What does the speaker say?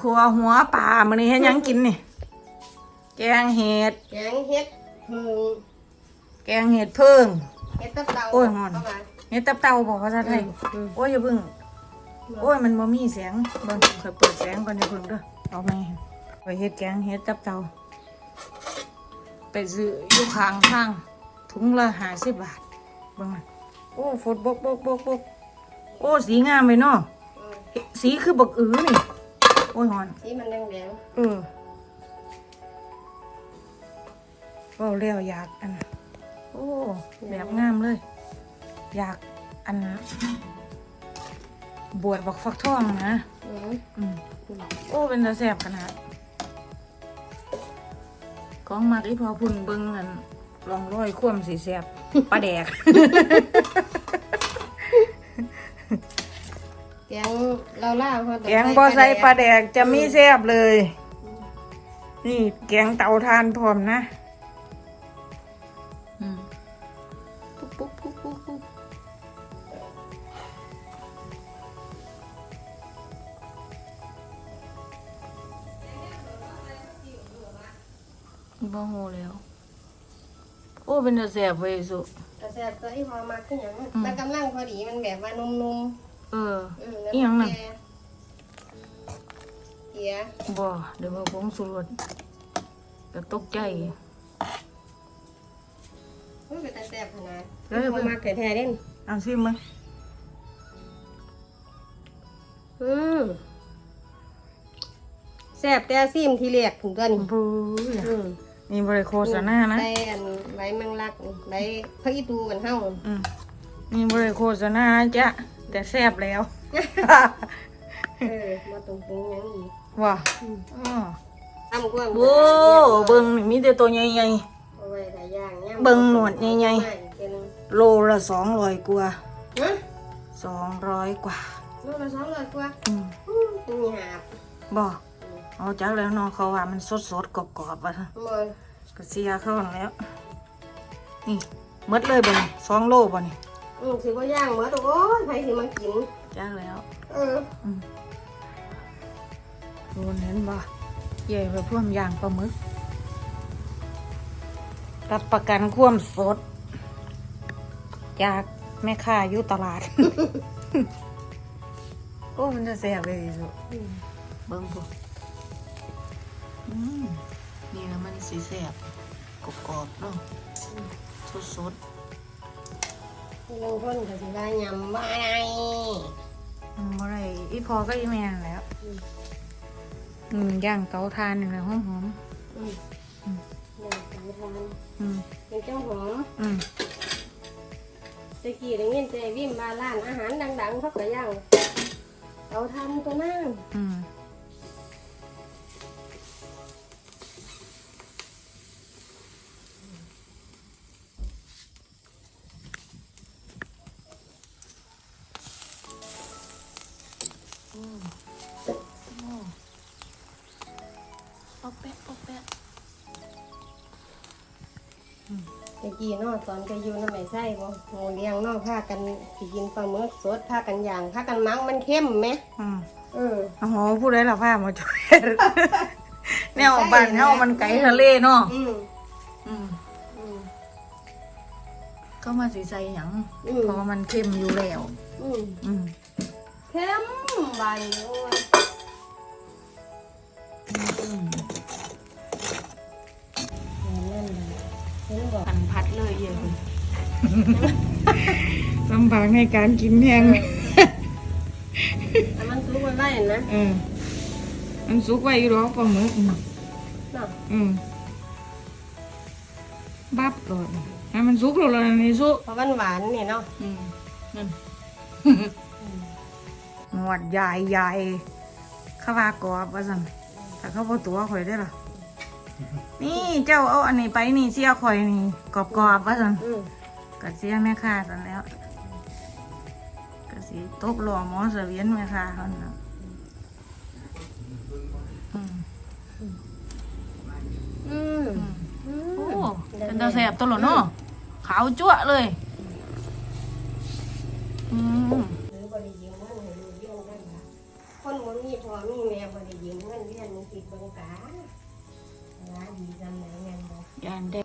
ครัวหัวป่ามันนี่เฮ็ดหยังกินนี่ แกงเห็ด แกงเฮ็ดผึ่งแกงเห็ดเพิ่งเฮ็ดตับเตาโอ้ยหอน เข้ามา เห็ดตับเต่าบอกภาษาไทย อืม โอ้ยอย่าเพิ่ง โอ้ยมันบ่มีเสียงเบิ่งเคยเปิดเสียงก่อนอย่าเพิ่งเด้อเอาไหมไปเฮ็ดแกงเฮ็ดตับเต่าไปซื้ออยู่ข้างทางถุงละ50บาทเบิ่งน่ะโอ้ฝดบกบกบกบกโอ้สีงามไปเนาะอืมเอ๊ะสีคือบักอือนี่ โอ้ยหอนสีมันแดงเออก็เรียวอยากอัน โอ้แบบงามเลย อยากอัน บวชบักฟักทองนะๆอืมอืมโอ้เป็นตาแสบขนาดของมากอีพอพุ่นเบิ้งอันลองร้อยคว่ำสีแสบปลาแดก เราล่าเขาแกงบอใส่ปลาแดกจะมีแซบเลย นี่แกงเตาทานพร้อมนะอืมปุ๊บปุ๊บปุ๊บปุ๊บปุ๊บบ่ฮู้แล้ว โอ้เป็นตาแสบเว้ยสุแต่แซ่บตัวอีพอมาขึ้นอย่างนั้นอืมมันกำลังพอดีมันแบบว่านุ่มเออๆอืมอีหยังน่ะแกเกียบ่เดี๋ยวมาผงสูตรก็ตกใจมันเป็นตาแซ่บขนาดเอ้ยพอมาแท้ๆเด่นเอาซิมึงอืมแซ่บแต่ซิมทีเรียกถึงตัวนี้บู๊ยอืมนี่บริโฆษณานะใบอันใบแมงลักใบพระอีตูกันเฮาอืมนี่บริโฆษณาจ้ะ แต่แซ่บแล้ว เออมาตรงปรุงหยังอีกว่ะอืมอ้อทำความโว้เบิ่งนี่มีแต่ตัวใหญ่ เอาไว้หลายอย่างย่ำเบิ่งหนวดใหญ่ๆไม่เป็นๆโลละสองร้อยกว่าฮะสองร้อยกว่าโลละสองร้อยกว่าอืมอืมเป็นหยาบบ่เอาจักแล้วเนาะเขาว่ามันสดๆกรอบๆว่ะมันก็เสียเข้าหั่นแล้ว นี่หมดเลยบ่นี่สองโลบ่นี่ อืมสิว่าย่างเหมือนตัวโอ้ยใครสิมากินจักแล้วเอออืมโดนเห็นบ่เย่ไปพ่วมยางปลาหมึกรับประกันความสด จากแม่ค้าอยู่ตลาด โอ้ มันจะแซ่บเลยสุอืมเบิ้งพวกอืมนี่นะมันสีแซ่บกรอบๆเนาะสด บางคนก็สิว่ายำว่าไงๆอืมอะไรอีพอก็อีแม่นแหล้วอืมอืมย่างเตาทานนี่แหละหอมอืมอืมนี่สำคัญๆอืมเป็นเจ้าหอมอืมตะกี้ได้ยินแต่วิมบาร้านอาหารดังๆเขาก็ย่างเอาทำตัวนั่งอืม ตะกี้เนาะตอนไปอยู่น้ำไม่ใส่บ่โงเลี้ยงเนาะพากันสิกินปลาหมึกสดพากันย่างพากันมังมันเข้มไหมอืมเออโอ้โหผู้ใดล่ะผ้ามาจ่อยแนวบ้านเฮามันไกลทะเลเนาะอืมอืมอืมก็มาสีใส่หยังอืมเพราะว่ามันเข้มอยู่แล้ว อืมอืมเข้มใบโอ้ย ลำบากในการกินแห้งแต่มันซุกไว้ไว้นะเออมันสุกไว้อยู่หรอกปลาหมึกอืมเนาะอืมบับก่อนให้มันสุกแล้วล่ะนี่สุกเพราะมันหวานนี่เนาะอืมนั่นหนวดใหญ่ใหญ่ข้าวากรอบว่าสั่นถ้าเขาบ่ตัวข่อยได้อล่ะนี่เจ้าเอาอันนี้ไปนี่เสียข่อยนี่กรอบๆว่าสั่นอืม กระเสียแม่ค่าตอนแล้วกระสีตบหล่อหมอเสวียนแม่ค่าเขาเนาะอืมโอ้เป็นตาแสบตัวหล่อเนาะขาวจั่วเลยอืมคนมันมีพอมีแม่พอได้ยืมเงินเรียนมีนติดบังการ้านดีจังไหนเงินบอกยานเด็